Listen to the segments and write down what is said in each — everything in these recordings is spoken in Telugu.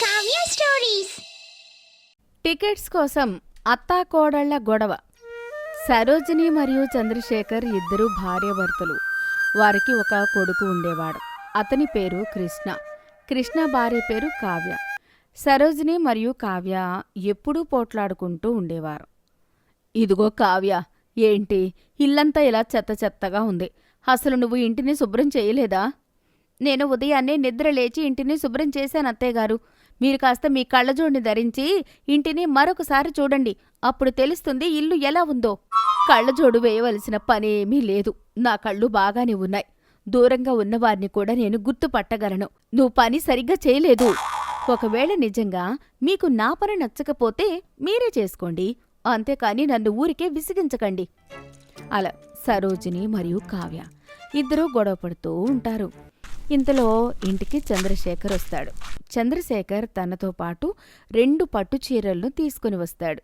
కావ్య స్టోరీస్. టికెట్స్ కోసం అత్తా కోడళ్ళ గొడవ. సరోజిని మరియు చంద్రశేఖర్ ఇద్దరు భార్యాభర్తలు. వారికి ఒక కొడుకు ఉండేవాడు. అతని పేరు కృష్ణ. కృష్ణ భార్య పేరు కావ్య. సరోజిని మరియు కావ్య ఎప్పుడూ పోట్లాడుకుంటూ ఉండేవారు. ఇదిగో కావ్య ఏంటి? ఇల్లంతా ఇలా చెత్త చెత్తగా ఉంది. అసలు నువ్వు ఇంటిని శుభ్రం చేయలేదా? నేను ఉదయాన్నే నిద్ర లేచి ఇంటిని శుభ్రం చేశాను అత్తయ్యగారు మీరు కాస్త మీ కళ్ళజోడిని ధరించి ఇంటిని మరొకసారి చూడండి. అప్పుడు తెలుస్తుంది ఇల్లు ఎలా ఉందో. కళ్ళజోడు వేయవలసిన పనేమీ లేదు. నా కళ్ళు బాగానే ఉన్నాయి. దూరంగా ఉన్నవారిని కూడా నేను గుర్తుపట్టగలను. నువ్వు పని సరిగ్గా చేయలేదు. ఒకవేళ నిజంగా మీకు నా పని నచ్చకపోతే మీరే చేసుకోండి. అంతేకాని నన్ను ఊరికే విసిగించకండి. అలా సరోజిని మరియు కావ్య ఇద్దరూ గొడవ పడుతూ ఉంటారు. ఇంతలో ఇంటికి చంద్రశేఖర్ వస్తాడు. చంద్రశేఖర్ తనతో పాటు రెండు పట్టు చీరలను తీసుకుని వస్తాడు.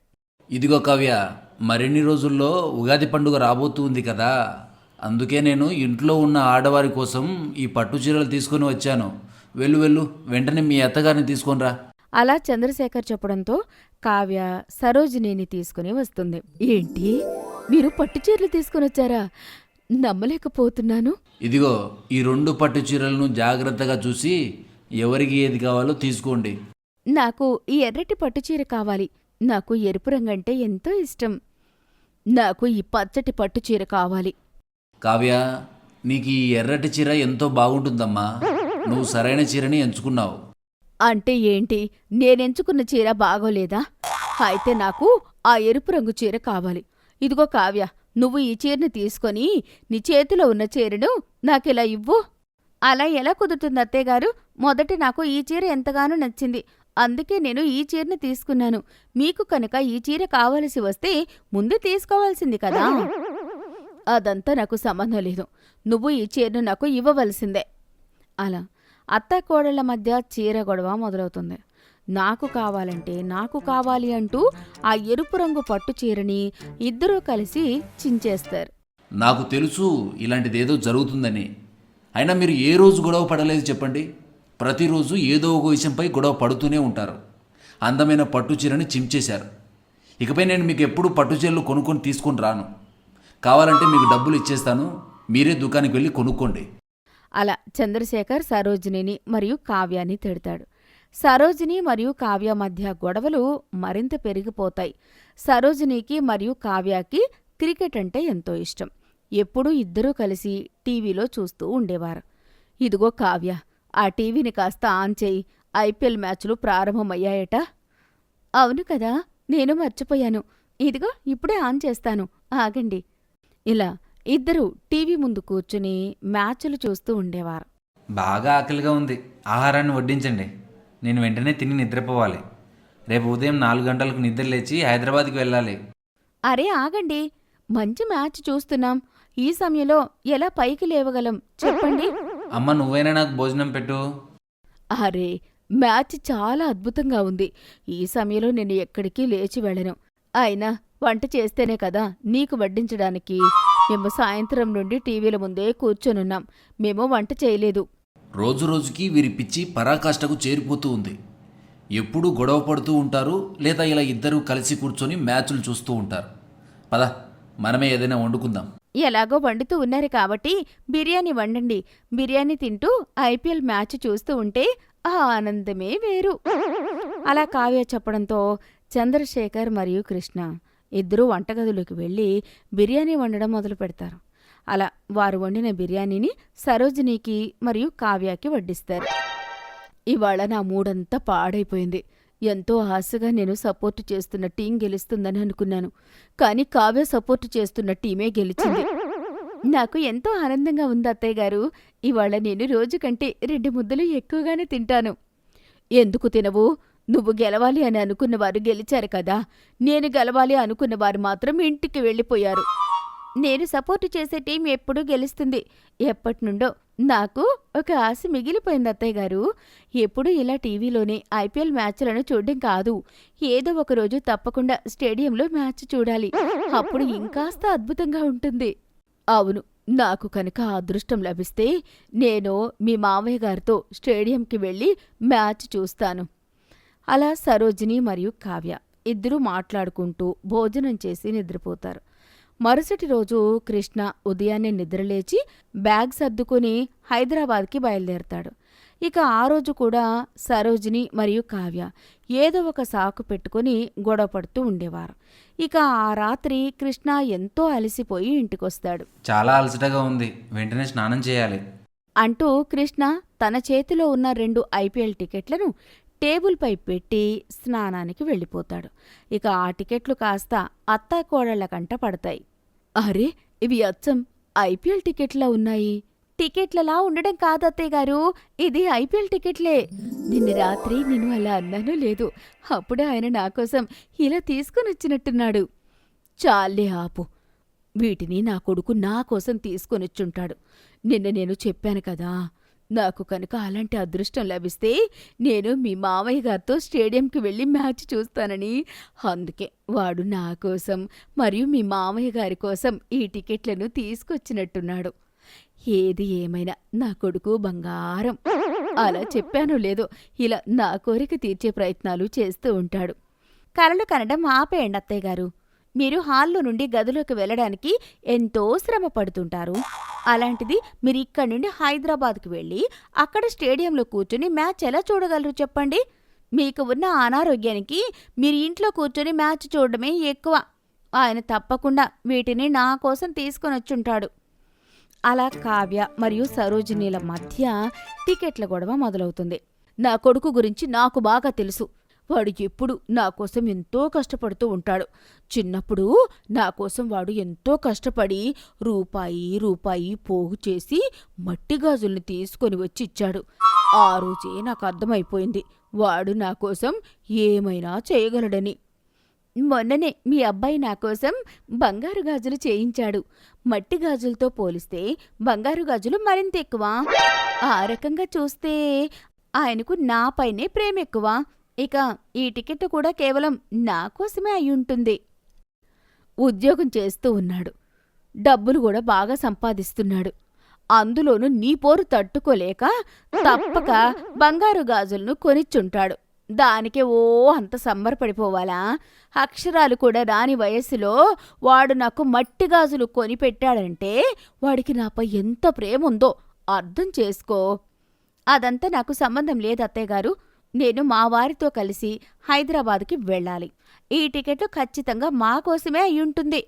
ఇదిగో కావ్య మరిన్ని రోజుల్లో ఉగాది పండుగ రాబోతుంది కదా. అందుకే నేను ఇంట్లో ఉన్న ఆడవారి కోసం ఈ పట్టు చీరలు తీసుకొని వచ్చాను. వెళ్ళు వెళ్ళు వెంటనే మీ అత్తగారిని తీసుకొనిరా అలా చంద్రశేఖర్ చెప్పడంతో కావ్య సరోజినిని తీసుకుని వస్తుంది. ఏంటి? మీరు పట్టు చీరలు తీసుకుని వచ్చారా? నమ్మలేకపోతున్నాను. ఇదిగో ఈ రెండు పట్టు చీరలను జాగ్రత్తగా చూసి ఎవరికి ఏది కావాలో తీసుకోండి. నాకు ఈ ఎర్రటి పట్టుచీర కావాలి. నాకు ఎరుపు రంగంటే ఎంతో ఇష్టం. నాకు ఈ పచ్చటి పట్టుచీర కావాలి. కావ్య నీకు ఈ ఎర్రటి చీర ఎంతో బాగుంటుందమ్మా. నువ్వు సరైన చీరని ఎంచుకున్నావు. అంటే ఏంటి? నేనెంచుకున్న చీర బాగోలేదా? అయితే నాకు ఆ ఎరుపు రంగు చీర కావాలి. ఇదిగో కావ్య నువ్వు ఈ చీరని తీసుకొని నీ చేతిలో ఉన్న చీరను నాకిలా ఇవ్వు. అలా ఎలా కుదురుతుంది అత్తయ్యగారు? మొదట నాకు ఈ చీర ఎంతగానో నచ్చింది. అందుకే నేను ఈ చీరని తీసుకున్నాను. మీకు కనుక ఈ చీర కావలసి వస్తే ముందు తీసుకోవాల్సింది కదా? అదంతా నాకు సంబంధం లేదు. నువ్వు ఈ చీరను నాకు ఇవ్వవలసిందే. అలా అత్త కోడళ్ళ మధ్య చీర గొడవ మొదలవుతుంది. నాకు కావాలంటే నాకు కావాలి అంటూ ఆ ఎరుపు రంగు పట్టు చీరని ఇద్దరూ కలిసి చించేస్తారు. నాకు తెలుసు ఇలాంటిదేదో జరుగుతుందని. అయినా మీరు ఏ రోజు గొడవ పడలేదు చెప్పండి. ప్రతిరోజు ఏదో ఒక విషయంపై గొడవ పడుతూనే ఉంటారు. అందమైన పట్టు చీరని చించేశారు. ఇకపై నేను మీకు ఎప్పుడు పట్టు చీరలు కొనుక్కొని తీసుకొని రాను. కావాలంటే మీకు డబ్బులు ఇచ్చేస్తాను. మీరే దుకాణానికి వెళ్ళి కొనుక్కోండి. అలా చంద్రశేఖర్ సరోజినిని మరియు కావ్యాన్ని తిడతాడు. సరోజిని మరియు కావ్య మధ్య గొడవలు మరింత పెరిగిపోతాయి. సరోజినికి మరియు కావ్యకి క్రికెట్ అంటే ఎంతో ఇష్టం. ఎప్పుడూ ఇద్దరూ కలిసి టీవీలో చూస్తూ ఉండేవారు. ఇదిగో కావ్య ఆ టీవీని కాస్త ఆన్ చేయి. ఐపీఎల్ మ్యాచ్లు ప్రారంభమయ్యాయట. అవును కదా నేను మర్చిపోయాను. ఇదిగో ఇప్పుడే ఆన్ చేస్తాను. ఆగండి. ఇలా ఇద్దరూ టీవీ ముందు కూర్చుని మ్యాచ్లు చూస్తూ ఉండేవారు. బాగా ఆకలిగా ఉంది. ఆహారాన్ని వడ్డించండి. నేను వెంటనే తిని నిద్రపోవాలి. రేపు ఉదయం నాలుగు గంటలకు నిద్ర లేచి హైదరాబాద్కి వెళ్ళాలి. అరే ఆగండి. మంచి మ్యాచ్ చూస్తున్నాం. ఈ సమయంలో ఎలా పైకి లేవగలం? చెప్పండి. అమ్మ నువ్వైనా నాకు భోజనం పెట్టు. అరే మ్యాచ్ చాలా అద్భుతంగా ఉంది. ఈ సమయంలో నేను ఎక్కడికి లేచి వెళ్ళను. అయినా వంట చేస్తేనే కదా నీకు వడ్డించడానికి. మేము సాయంత్రం నుండి టీవీల ముందే కూర్చొనున్నాం. మేము వంట చేయలేదు. రోజు రోజుకి వీరి పిచ్చి పరాకాష్ఠకు చేరిపోతూ ఉంది. ఎప్పుడూ గొడవ పడుతూ ఉంటారు లేదా ఇలా ఇద్దరూ కలిసి కూర్చొని మ్యాచ్లు చూస్తూ ఉంటారు. పద మనమే ఏదైనా వండుకుందాం. ఎలాగో వండుతూ ఉన్నారు కాబట్టి బిర్యానీ వండండి. బిర్యానీ తింటూ ఐపీఎల్ మ్యాచ్ చూస్తూ ఉంటే ఆ ఆనందమే వేరు. అలా కావ్య చెప్పడంతో చంద్రశేఖర్ మరియు కృష్ణ ఇద్దరూ వంటగదిలోకి వెళ్ళి బిర్యానీ వండడం మొదలు పెడతారు అలా వారు వండిన బిర్యానీని సరోజినికి మరియు కావ్యాకి వడ్డిస్తారు. ఇవాళ నా మూడంతా పాడైపోయింది. ఎంతో ఆశగా నేను సపోర్టు చేస్తున్న టీం గెలుస్తుందని అనుకున్నాను. కానీ కావ్య సపోర్టు చేస్తున్న టీమే గెలిచింది. నాకు ఎంతో ఆనందంగా ఉంది అత్తయ్య గారు. ఇవాళ నేను రోజు కంటే రెండు ముద్దలు ఎక్కువగానే తింటాను. ఎందుకు తినవు? నువ్వు గెలవాలి అని అనుకున్నవారు గెలిచారు కదా. నేను గెలవాలి అనుకున్నవారు మాత్రం ఇంటికి వెళ్ళిపోయారు. నేను సపోర్టు చేసే టీం ఎప్పుడూ గెలుస్తుంది. ఎప్పటినుండో నాకు ఒక ఆశ మిగిలిపోయింది అత్తయ్య గారు. ఎప్పుడూ ఇలా టీవీలోనే ఐపీఎల్ మ్యాచ్లను చూడడం కాదు. ఏదో ఒక రోజు తప్పకుండా స్టేడియంలో మ్యాచ్ చూడాలి. అప్పుడు ఇంకాస్త అద్భుతంగా ఉంటుంది. అవును నాకు కనుక అదృష్టం లభిస్తే నేను మీ మామయ్య గారితో స్టేడియంకి వెళ్ళి మ్యాచ్ చూస్తాను. అలా సరోజిని మరియు కావ్య ఇద్దరూ మాట్లాడుకుంటూ భోజనం చేసి నిద్రపోతారు. మరుసటి రోజు కృష్ణ ఉదయాన్నే నిద్రలేచి బ్యాగ్ సర్దుకుని హైదరాబాద్కి బయలుదేరతాడు. ఇక ఆ రోజు కూడా సరోజిని మరియు కావ్య ఏదో ఒక సాకు పెట్టుకుని గొడవ పడుతూ ఉండేవారు. ఇక ఆ రాత్రి కృష్ణ ఎంతో అలసిపోయి ఇంటికొస్తాడు. చాలా అలసటగా ఉంది. వెంటనే స్నానం చేయాలి. అంటూ కృష్ణ తన చేతిలో ఉన్న రెండు ఐపీఎల్ టికెట్లను టేబుల్పై పెట్టి స్నానానికి వెళ్ళిపోతాడు. ఇక ఆ టికెట్లు కాస్త అత్తాకోడళ్ళ కంట పడతాయి. అరే ఇవి అచ్చం ఐపీఎల్ టికెట్లా ఉన్నాయి? టికెట్లలా ఉండడం కాదు అత్తయ్య గారు. ఇది ఐపీఎల్ టికెట్లే. నిన్న రాత్రి నేను అలా అన్నాను లేదు. అప్పుడే ఆయన నా కోసం ఇలా తీసుకుని వచ్చినట్టున్నాడు చాలే ఆపు. వీటిని నా కొడుకు నా కోసం తీసుకొనిచ్చుంటాడు. నిన్న నేను చెప్పాను కదా నాకు కనుక అలాంటి అదృష్టం లభిస్తే నేను మీ మామయ్య గారితో స్టేడియంకి వెళ్ళి మ్యాచ్ చూస్తానని. అందుకే వాడు నా కోసం మరియు మీ మామయ్య గారి కోసం ఈ టికెట్లను తీసుకొచ్చినట్టున్నాడు. ఏది ఏమైనా నా కొడుకు బంగారం. అలా చెప్పానో లేదో ఇలా నా కోరిక తీర్చే ప్రయత్నాలు చేస్తూ ఉంటాడు. కలలు కనడం ఆపేయండి అత్తయ్య గారు. మీరు హాల్లో నుండి గదిలోకి వెళ్ళడానికి ఎంతో శ్రమ పడుతుంటారు. అలాంటిది మీరు ఇక్కడి నుండి హైదరాబాద్కి వెళ్ళి అక్కడ స్టేడియంలో కూర్చుని మ్యాచ్ ఎలా చూడగలరు చెప్పండి? మీకు ఉన్న అనారోగ్యానికి మీరు ఇంట్లో కూర్చొని మ్యాచ్ చూడడమే ఎక్కువ. ఆయన తప్పకుండా వీటిని నా కోసం తీసుకొని వచ్చుంటాడు అలా కావ్య మరియు సరోజినీల మధ్య టికెట్ల గొడవ మొదలవుతుంది. నా కొడుకు గురించి నాకు బాగా తెలుసు. వాడు ఎప్పుడు నా కోసం ఎంతో కష్టపడుతూ ఉంటాడు. చిన్నప్పుడు నా కోసం వాడు ఎంతో కష్టపడి రూపాయి రూపాయి పోగు చేసి మట్టి గాజుల్ని తీసుకొని వచ్చి ఇచ్చాడు. ఆ రోజే నాకు అర్థమైపోయింది. వాడు నా కోసం ఏమైనా చేయగలడని. మొన్ననే మీ అబ్బాయి నా కోసం బంగారు గాజులు చేయించాడు. మట్టి గాజులతో పోలిస్తే బంగారు గాజులు మరింత ఎక్కువ. ఆ రకంగా చూస్తే ఆయనకు నాపైనే ప్రేమ ఎక్కువ. ఇక ఈ టికెట్ కూడా కేవలం నా కోసమే అయి ఉంటుంది ఉద్యోగం చేస్తూ ఉన్నాడు. డబ్బులు కూడా బాగా సంపాదిస్తున్నాడు. అందులోనూ నీ పోరు తట్టుకోలేక తప్పక బంగారు గాజులను కొనిచ్చుంటాడు. దానికే ఓ అంత సంబరపడిపోవాలా? అక్షరాలు కూడా రాని వయస్సులో వాడు నాకు మట్టి గాజులు కొనిపెట్టాడంటే వాడికి నాపై ఎంత ప్రేమ ఉందో అర్థం చేసుకో. అదంతా నాకు సంబంధం లేదు అత్తయ్య గారు. నేను మా వారితో కలిసి హైదరాబాద్కి వెళ్ళాలి. ఈ టికెట్లు ఖచ్చితంగా మా కోసమే అయ్యుంటుంది.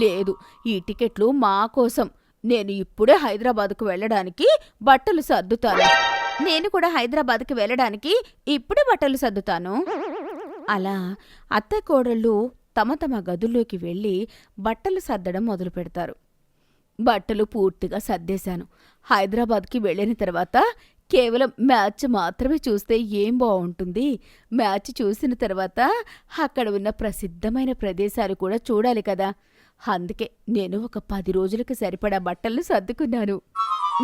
లేదు ఈ టికెట్లు మా కోసం. నేను ఇప్పుడే హైదరాబాద్కు వెళ్ళడానికి బట్టలు సర్దుతాను. నేను కూడా హైదరాబాద్కి వెళ్ళడానికి ఇప్పుడే బట్టలు సర్దుతాను. అలా అత్త కోడళ్ళు తమ తమ గదుల్లోకి వెళ్ళి బట్టలు సర్దడం మొదలు పెడతారు. బట్టలు పూర్తిగా సర్దేశాను. హైదరాబాద్కి వెళ్ళిన తర్వాత కేవలం మ్యాచ్ మాత్రమే చూస్తే ఏం బాగుంటుంది మ్యాచ్ చూసిన తర్వాత అక్కడ ఉన్న ప్రసిద్ధమైన ప్రదేశాలు కూడా చూడాలి కదా. అందుకే నేను ఒక పది రోజులకు సరిపడా బట్టలను సర్దుకున్నాను.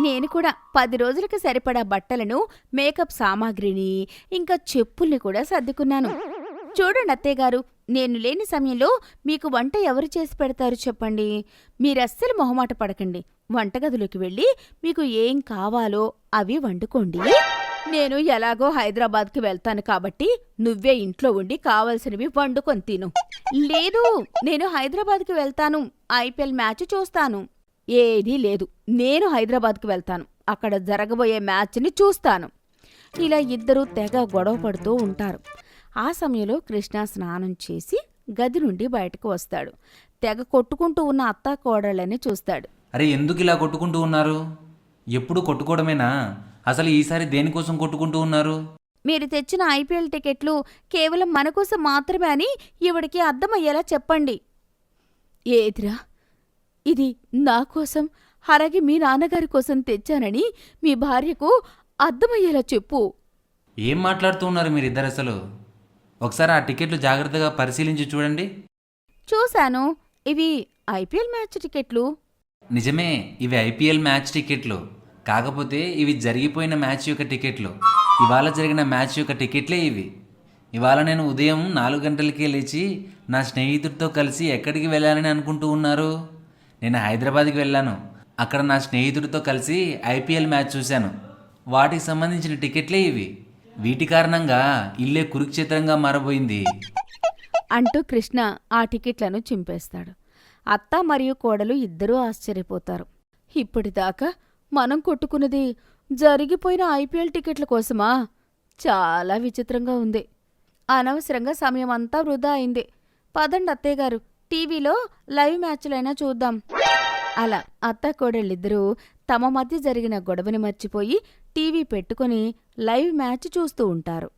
నేను కూడా పది రోజులకు సరిపడా బట్టలను మేకప్ సామాగ్రిని ఇంకా చెప్పుల్ని కూడా సర్దుకున్నాను. చూడండి అత్తయ్య గారు నేను లేని సమయంలో మీకు వంట ఎవరు చేసి పెడతారు చెప్పండి. మీరస్సలు మొహమాట పడకండి. వంటగదిలోకి వెళ్ళి మీకు ఏం కావాలో అవి వండుకోండి. నేను ఎలాగో హైదరాబాద్కి వెళ్తాను కాబట్టి నువ్వే ఇంట్లో ఉండి కావలసినవి వండుకొని తిను. లేదు నేను హైదరాబాద్కి వెళ్తాను. ఐపీఎల్ మ్యాచ్ చూస్తాను. ఏదీ లేదు నేను హైదరాబాద్కి వెళ్తాను. అక్కడ జరగబోయే మ్యాచ్ని చూస్తాను. ఇలా ఇద్దరూ తెగ గొడవ పడుతూ ఉంటారు. ఆ సమయంలో కృష్ణ స్నానం చేసి గది నుండి బయటకు వస్తాడు. తెగ కొట్టుకుంటూ ఉన్న అత్తా కోడళ్ళని చూస్తాడు. అరే ఎందుకు ఇలా కొట్టుకుంటూ ఉన్నారు? ఎప్పుడు కొట్టుకోవడమేనా? అసలు ఈసారి దేనికోసం కొట్టుకుంటూ ఉన్నారు? మీరు తెచ్చిన ఐపీఎల్ టికెట్లు కేవలం మన కోసం మాత్రమే అని ఇవిడికి అర్థమయ్యేలా చెప్పండి. ఏదిరా? ఇది నా కోసం అలాగే మీ నాన్నగారి కోసం తెచ్చానని మీ భార్యకు అర్థమయ్యేలా చెప్పు. ఏం మాట్లాడుతూ ఉన్నారు మీరిద్దరు అసలు ఒకసారి ఆ టికెట్లు జాగ్రత్తగా పరిశీలించి చూడండి. చూశాను. ఇవి ఐపీఎల్ మ్యాచ్ టికెట్లు. నిజమే ఇవి ఐపీఎల్ మ్యాచ్ టికెట్లు. కాకపోతే ఇవి జరిగిపోయిన మ్యాచ్ యొక్క టికెట్లు. ఇవాళ జరిగిన మ్యాచ్ యొక్క టికెట్లే ఇవి. ఇవాళ నేను ఉదయం నాలుగు గంటలకే లేచి నా స్నేహితుడితో కలిసి ఎక్కడికి వెళ్ళాలని అనుకుంటూ ఉన్నారు? నేను హైదరాబాద్కి వెళ్ళాను. అక్కడ నా స్నేహితుడితో కలిసి ఐపీఎల్ మ్యాచ్ చూశాను. వాటికి సంబంధించిన టికెట్లే ఇవి. వీటి కారణంగా ఇల్లే కురుక్షేత్రంగా మారబోయింది. అంటూ కృష్ణ ఆ టికెట్లను చింపేస్తాడు. అత్త మరియు కోడలు ఇద్దరూ ఆశ్చర్యపోతారు. ఇప్పటిదాకా మనం కొట్టుకున్నది జరిగిపోయిన ఐపీఎల్ టికెట్ల కోసమా? చాలా విచిత్రంగా ఉంది. అనవసరంగా సమయం అంతా వృధా అయింది. పదండి అత్తయ్య గారు టీవీలో లైవ్ మ్యాచ్లైనా చూద్దాం. అలా అత్త కోడళ్ళిద్దరూ తమ మధ్య జరిగిన గొడవని మర్చిపోయి టీవీ పెట్టుకుని లైవ్ మ్యాచ్ చూస్తూ ఉంటారు.